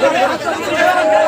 ¡Vamos!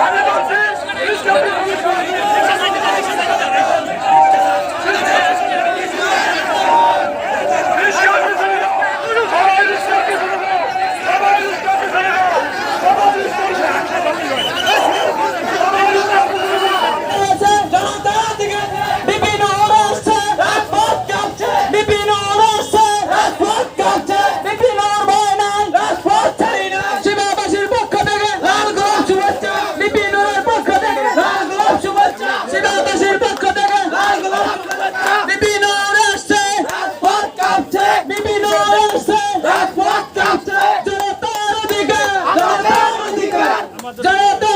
জনতা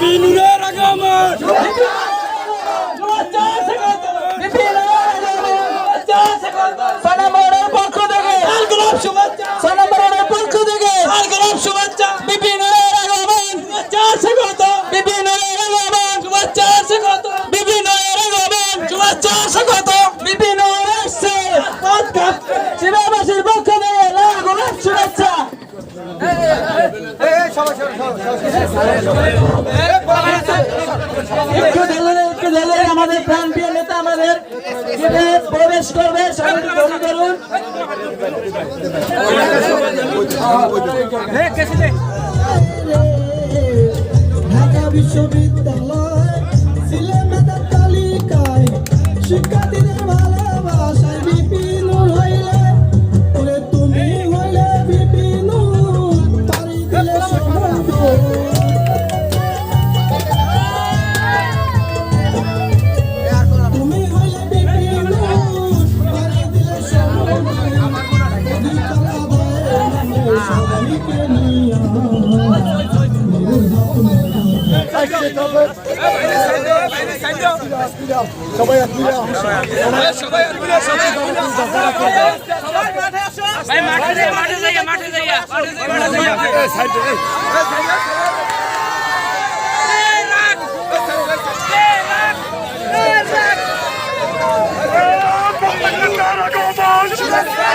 বিপিনুরের আগমন Chegou, mas ele voltou! আমাদের প্রাণ প্রিয় নেতা আমাদের প্রবেশ করবে করুন বিশ্ববিদ্যালয় সবাই মাঠে মাঠে যাইয়া মাঠে যাইয়া মাঠে যাইয়া Let's go!